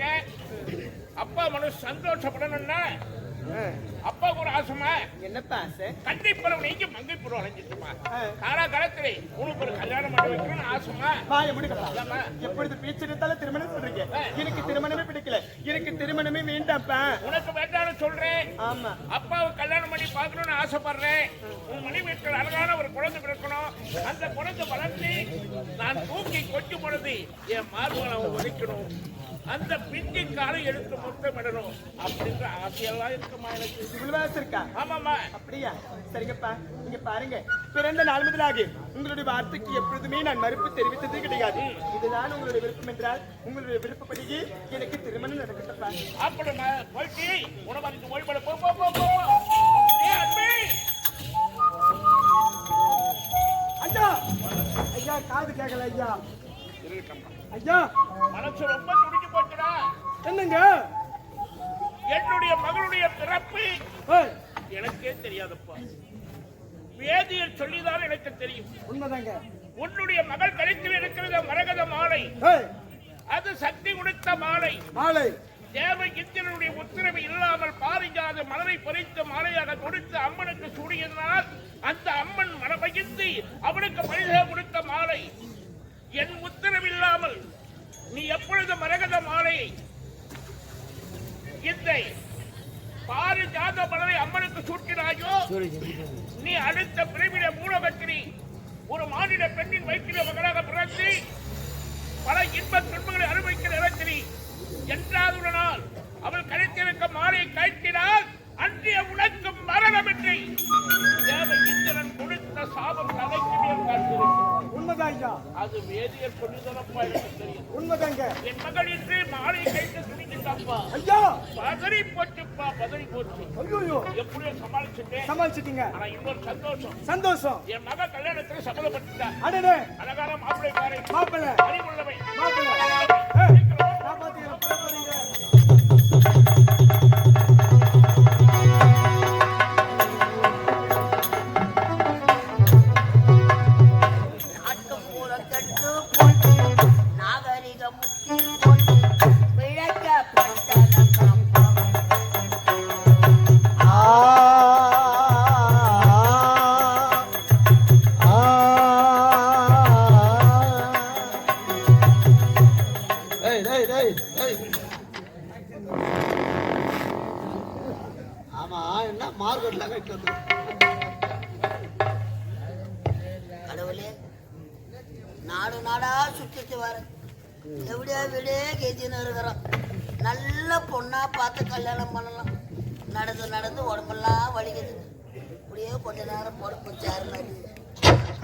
இருக்கேன் அப்பா மனசு சந்தோஷப்படணும்னா அப்பாவுக்கு ஒரு ஆசைமா என்னப்பா ஆசை? கண்டிப்பறம் நீங்க மங்கைப்புறம் அலைஞ்சிட்டுமா. ஆ. காலாகாலத்திலே உனக்கு ஒரு கல்யாணம் பண்ணி வைக்கணும்னு ஆசைமா வாய முடிக்கலாம் எப்பொழுது பேச்சு எடுத்தாலும் திருமணம் சொல்றீங்க. எனக்கு திருமணமே பிடிக்கல. எனக்கு திருமணமே வேண்டாம்ப்பா. உனக்கு வேண்டாம்னு சொல்றேன். ஆமா. அப்பாவை கல்யாணம் பண்ணி பார்க்கணும்னு ஆசைப்படுறேன். உன் மனைவி வீட்டில் அழகான ஒரு குழந்தை பிறக்கணும். அந்த குழந்தை வளர்ந்து நான் தூக்கி கொச்சு பொழுது என் மார்புகளை அவன் ஒதுக்கணும் அந்த பிஞ்சின் காலை எடுத்து முத்தமிடணும் அப்படின்ற ஆசையெல்லாம் இருக்குமா எனக்கு? இவ்வளவு இருக்கா ஆமாம்மா. அப்படியா? சரிங்கப்பா. நீங்க பாருங்க. பிறந்த நாள் முதலாக. உங்களுடைய வார்த்தைக்கு எப்பொழுதுமே நான் மறுப்பு தெரிவித்தது கிடையாது. இதுதான் உங்களுடைய விருப்பம் என்றால் உங்களுடைய விருப்பப்படியே எனக்கு திருமணம் நடக்கட்டப்பா அப்படி நான் போயிட்டு உணவருக்கு ஓய்வுபட போ போ போ ஐயா ஐயா காது கேட்கல ஐயா. ஐயா! மனசு ரொம்ப போச்சுடா என்னங்க? என்னுடைய மகளுடைய பிறப்பு. எனக்கே தெரியாதப்பா. வேதியர் சொல்லிதான் எனக்கு தெரியும். உண்மைதாங்க. உன்னுடைய மகள் கழுத்தில் இருக்கிறது மரகத மாலை. அது சக்தி கொடுத்த மாலை. மாலை. தேவ இந்திரனுடைய உத்தரவு இல்லாமல் பாரிஜாத மலரை பறித்து மாலையாக கொடுத்து அம்மனுக்கு சூடியதனால் அந்த அம்மன் மனமகிழ்ந்து அவனுக்கு பரிசாக கொடுத்த மாலை. என் உத்தரவு இல்லாமல் நீ எப்பொழுது மரகத மாலையை இந்த பாரிஜாத மலரை அம்மனுக்கு சூட்டினாயோ? நீ அடுத்த பிரிவிட மூலகத்திரி ஒரு மாநில பெண்ணின் வயிற்றில மகனாக பிறந்து பல இன்ப துன்பங்களை அனுபவிக்கிற இடத்திரி என்றாதுடனால் நாள் அவள் கழுத்திருக்க மாலை கட்டினால் அன்றைய உனக்கு மரணமின்றி தேவ இந்திரன் கொடுத்த சாபம் தலைக்கு மேல் ஐயா அது வேதியர் சொல்லிதனப்பா எனக்கு தெரியும். உண்மைதாங்க. என் மகள் இன்று மாலை கழித்து துணிக்கிட்டாப்பா ஐயா! பதறி போச்சுப்பா பதறி போச்சு. ஐயோ எப்படியோ சமாளிச்சுட்டேன். சமாளிச்சிட்டீங்க. ஆனா இன்னொரு சந்தோஷம். சந்தோஷம். என் மக கல்யாணத்துல சபலப்பட்டுட்டா அடடே! அழகான மாப்பிள்ளை பாரு மாப்பிள்ளை. அறிவுள்ளவை. மாப்பிள்ளை.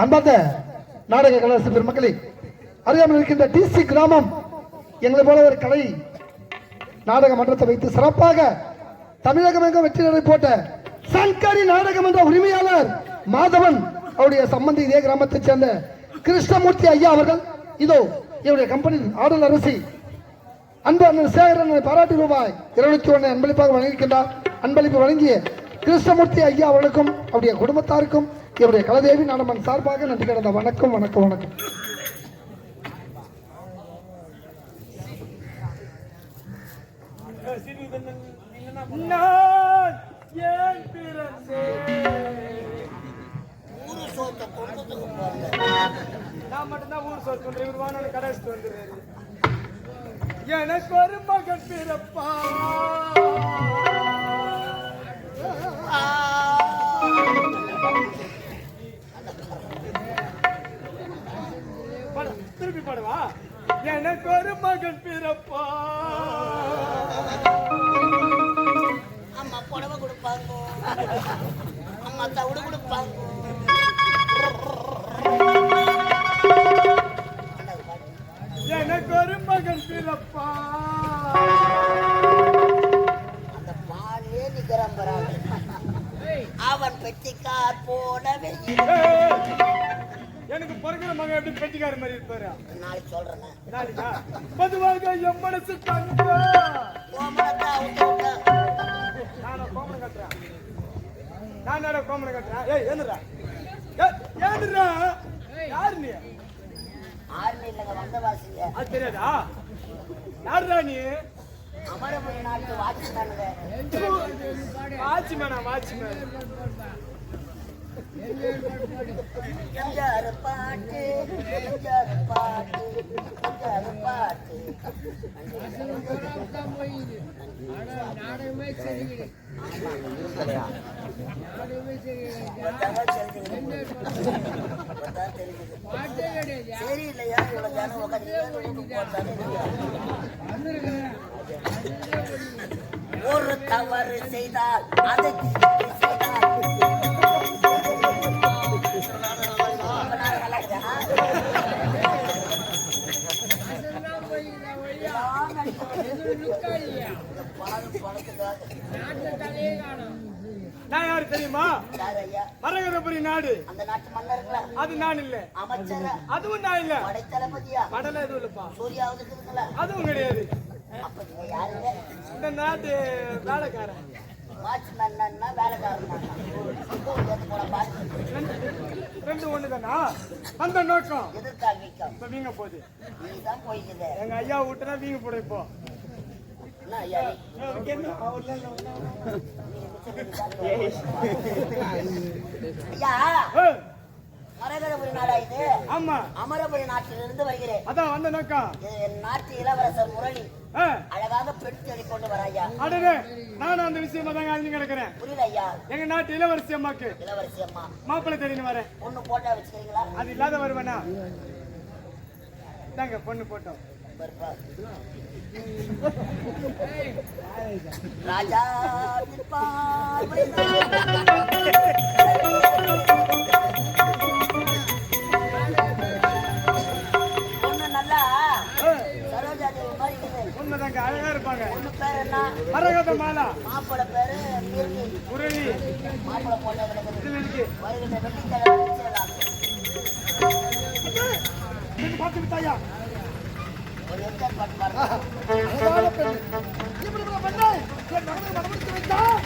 அன்பார்ந்த நாடக கலாசி பெருமக்களே அறியாமல் இருக்கின்ற டிசி கிராமம் எங்களை போல ஒரு கலை நாடக மன்றத்தை வைத்து சிறப்பாக தமிழகம் எங்கும் வெற்றி போட்ட சங்கரி நாடகம் என்ற உரிமையாளர் மாதவன் அவருடைய சம்பந்தி இதே கிராமத்தைச் சேர்ந்த கிருஷ்ணமூர்த்தி ஐயா அவர்கள். இதோ இவருடைய கம்பெனி ஆடல் அரசி. அன்பு அண்ணன் சேகரன் பாராட்டு ரூபாய் இருநூத்தி ஒன்று அன்பளிப்பாக வழங்கியிருக்கின்றார். அன்பளிப்பு வழங்கிய கிருஷ்ணமூர்த்தி ஐயா அவர்களுக்கும் அவருடைய குடும்பத்தாருக்கும் இவருடைய கலதேவி நாடமன் சார்பாக நன்றி கடந்த வணக்கம் வணக்கம் வணக்கம். நான் ஏன் பிறந்தேன்? ஊரு சோத்தை நான் மட்டும்தான் ஊர் சொல் சொல்றேன் இவர் வாங்க கடை வச்சுட்டு வந்துடுறாரு எனக்கு ஒரு மகன் பிறப்பா திருப்பி பாடுவா? எனக்கு ஒரு மகன் பிறப்பா. அம்மா புடவை கொடுப்பாங்க. அம்மா தவிடு கொடுப்பாங்க. எனக்கு ஒரு மகன் பிறப்பா. அந்த பாலே பராது அவன் பெட்டிக்கார் போனவே எனக்கு பிறகுற மகன் எப்படி பெட்டிக்கார மாதிரி இருப்பாரு? நாளைக்கு சொல்றேன் நாளைக்கா? பொதுவாக என் மனசு தங்க. நானா கோமணம் கட்டுறேன். நான் என்னடா கோமணம் கட்டுறேன்? ஏய் ஏந்துடா. ஏய், ஏந்துடா. யாரு நீ? ஆர்மி இல்லைங்க வந்த வாசிங்க அது தெரியாதா? யாருடா நீ? அமரபுரி நாட்டு வாட்ச்மேனுங்க. வாட்ச்மேனா வாட்ச்மேன்? எம்ஜிஆர் பாட்டு. பாட்டு பாட்டு நாடகமே சரி இல்லையா இவ்வளவு உட்காந்து ஒரு தவறு செய்தால் அதை யாரு தெரியுமா? மரகதபுரி நாடு. அந்த நாட்டு மன்னர்களா? அது நான் இல்ல. அமைச்சரா? அதுவும் நான் இல்ல. படைத்தளபதியா? படல எதுவும் இல்லப்பா. சூர்யாவது இருக்குதுங்களா? அதுவும் கிடையாது. நீங்க இந்த நாட்டு வேலைக்காரன். வாட்ச்மேன்னா வேலைக்காரன் ரெண்டு ஒண்ணு தானா அந்த நோக்கம். எதிர்கால்விக்கம் இப்ப வீங்க போகுது. நீ தான் போய்க்குது எங்க ஐயா விட்டுனா வீங்க போடும் இப்போ. ஐயா மரகதபுரி நாடா இது ஆமா அமரபுரி நாட்டிலிருந்து வருகிறேன் அதான் வந்த நோக்கம் என் நாட்டு இளவரசர் முரளி அழகாக பெண் தேடி கொண்டு வர ஐயா அடடே நானும் அந்த விஷயமா அறிஞ்சு கிடக்குறேன் புரியல ஐயா எங்க நாட்டு இளவரசி அம்மாக்கு இளவரசி அம்மா மாப்பிள்ளை தெரியும் வரேன் பொண்ணு போட்டா வச்சுக்கிறீங்களா அது இல்லாத வருவேனா தாங்க பொண்ணு போட்டோம். ராஜா உண்மைதாங்க அழகா இருப்பாங்க. பொண்ணு பேர் என்ன? மரகத மாலா. மாப்பிள்ளை பேரு முரளி. மாப்பிள்ளை பொண்ணு கிடக்குது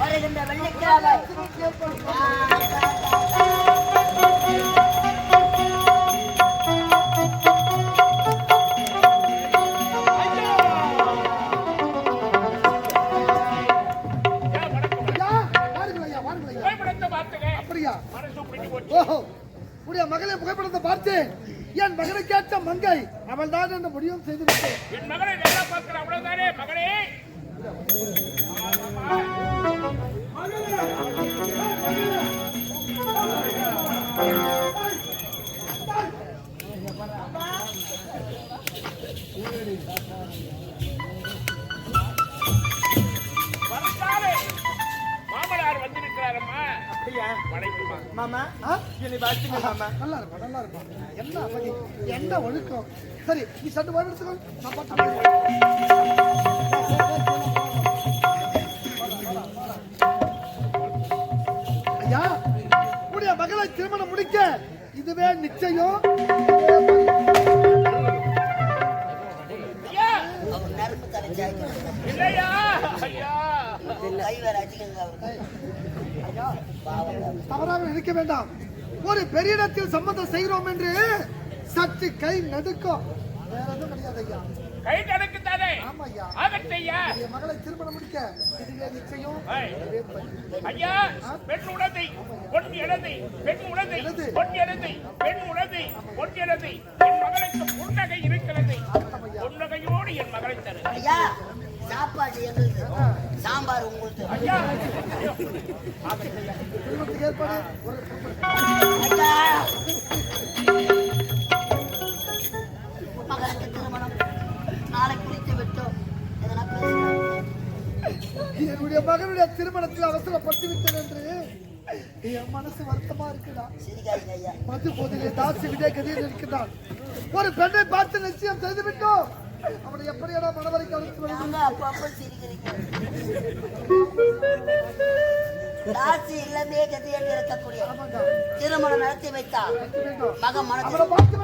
வருகின்ற வெள்ளிக்கிழமை. மாமா நல்லா இருக்கும் நல்லா இருக்கும். என்ன அழகு என்ன ஒழுக்கம்? சரி நீ சட்டு வாய் எடுத்துக்கோ. நான் பார்த்து ஐயா உடைய மகளை திருமணம் முடிக்க இதுவே நிச்சயம்? இல்லையா? ஐயா! கை வேற அடிக்குங்க தவறாக நினைக்க வேண்டாம். ஒரு பெரிய இடத்தில் சம்மந்தம் செய்கிறோம் என்று சற்று கை நடுக்கும் வேற எதுவும் கிடையாது ஐயா. கை கணக்கு தானே ஆமா ஐயா. ஆகட்டையா உடைய மகளை திருமணம் முடிக்க இதுவே நிச்சயம். ஐய். பெண் உடந்தை. பொன் பெண் உடந்தை. பொன் இடந்தை பெண் உடந்தை. பொன் இடந்தை என் மகளுக்கு புன்னகை இருக்கிறது. புன்னகையோடு என் மகளை தரு ஐயா சாப்பாடு எங்களுக்கு. சாம்பார் உங்களுக்கு ஐயா. ஏற்பாடு. என் மனசு வருத்தமா இருக்குடா மது போதிலே தாசி விடை கதியில் இருக்கின்றான் ஒரு பெண்ணை பார்த்து நிச்சயம் செய்து விட்டோம் அவனை எப்படியான அப்ப சிரிக்கிறீங்க தாசி இல்லமே கதி என்று இருக்கக்கூடிய. திருமணம் நடத்தி வைத்தார். மகன் மனதில் பார்த்து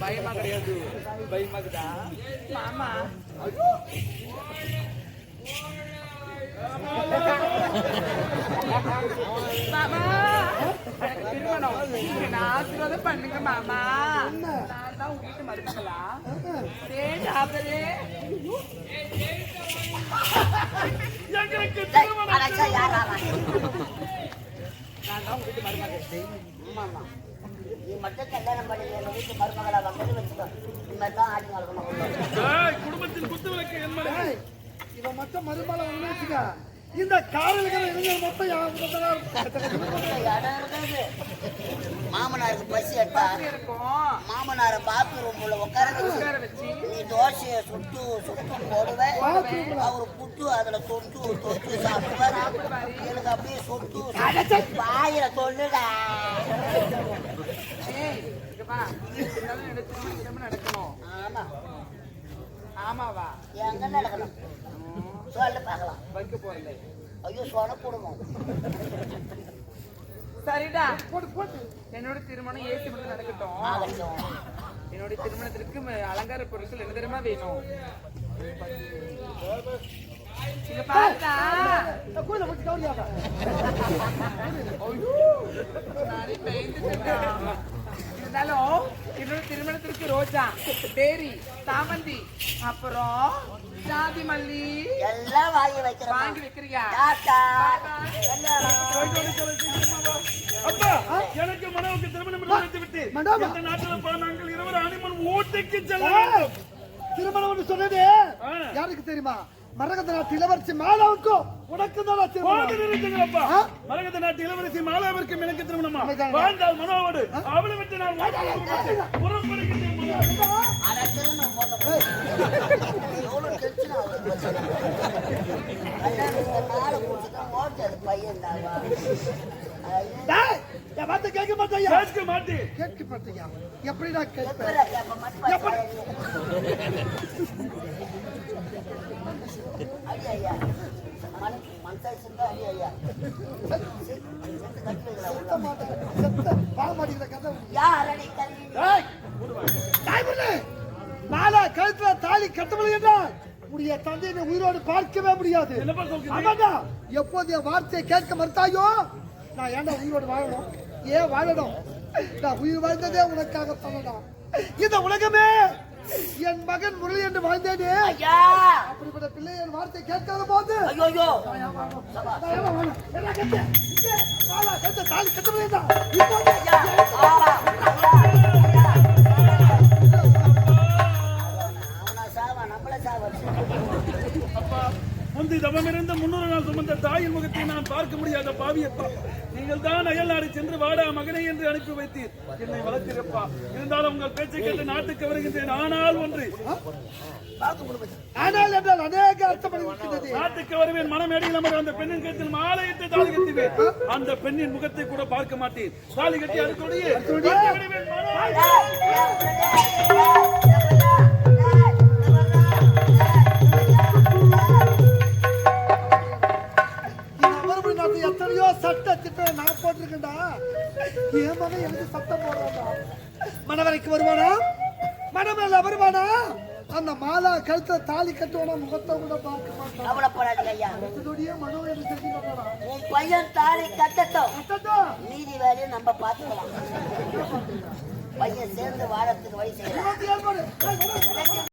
பயமா கிடையாது பயமாக்குதா மாமா மாமா. திருமணம் ஆசீர்வாதம் பண்ணுங்க மாமா நான் தான் உங்ககிட்ட வீட்டு மருமகளா சரி அவரே எங்களுக்கு இந்த குடும்பத்தின் குத்து விளக்கு இவன் மட்டும் இந்த காரில் இளைஞர் மொத்தம் இருக்காது மாமனாருக்கு பசி எடுத்தா மாமனார பாத்ரூம் உள்ள உட்கார வச்சு நீ தோசையை சுட்டு சுட்டு போடுவேன் அவரு புட்டு அதுல தொட்டு தொட்டு சாப்பிடுவாரு. எனக்கு அப்படியே சுட்டு வாயில சொல்லுடா. ஆமா. ஆமாவா? எங்க நடக்கணும்? சொல்லு பார்க்கலாம். ஐயோ சொன போடுவோம் சரிடா. என்னோட திருமணம் ஏசி மட்டும் நடக்கட்டும். என்னுடைய திருமணத்திற்கு அலங்கார பொருட்கள் என்ன தெரியுமா வேணும். இருந்தாலும் என்னோட திருமணத்திற்கு ரோஜா பேரி சாமந்தி அப்புறம் ஜாதி மல்லி. எல்லாம் வாங்கி வைக்கிறோம் வாங்கி வைக்கிறியா? அப்பா எனக்கு மனைவிக்கு திருமணம் நடத்தி விட்டு. இந்த நாட்டில் பல நாங்கள் இருவர் அனிமன் ஊட்டிக்கு செல்ல திருமணம் சொன்னது. யாருக்கு தெரியுமா? மரகத நாட்டு இளவரசி மாலாவுக்கும் உனக்கு? மரகத நாட்டு இளவரசி மாலாவிற்கும் எனக்கு திருமணமா. வாழ்ந்தால் மனோவோடு. அவளை விட்டு நான் புறப்படுகின்றேன் பையன் என் வார்த்தை கேட்க மாட்டேயா? கேட்க மாட்டேன் கேட்க மாட்டேயா? எப்படி நான் கேட்பேன் எப்படா கழுத்துல தாலி கட்டவில்லை என்றால் உடைய தந்தையை உயிரோடு பார்க்கவே முடியாது. என்னப்பா சொல்கிறீங்க? ஆமாண்டா. எப்போது என் வார்த்தையை கேட்க மறுத்தாயோ நான் ஏன்டா உயிரோடு வாழணும்? ஏன் வாழணும்? நான் உயிர் வாழ்ந்ததே உனக்காக சொல்லடா இந்த உலகமே என் மகன் முரளி என்று வாழ்ந்தேனே. அப்படிப்பட்ட பிள்ளை என் வார்த்தை கேட்காத போது? என்ன கட்டு? தாயின் முகத்தை நான் பார்க்க முடியாத பாவியப்பா. நீங்கள் தான் அயல் நாடு சென்று வாடா மகனை என்று அனுப்பி வைத்தீர். என்னை வளர்த்திருப்பா. இருந்தாலும் உங்கள் பேச்சை கேட்டு நாட்டுக்கு வருகின்றேன். ஆனால் ஒன்று. ஆனால் என்றால் அநேக அர்த்தம் இருக்கிறது நாட்டுக்கு வருவேன். மனமேடையில் அமர அந்த பெண்ணின் கழுத்தில் மாலையிட்டு தாலி கட்டுவேன். அந்த பெண்ணின் முகத்தை கூட பார்க்க மாட்டேன். தாலி கட்டி அடுத்தோடையே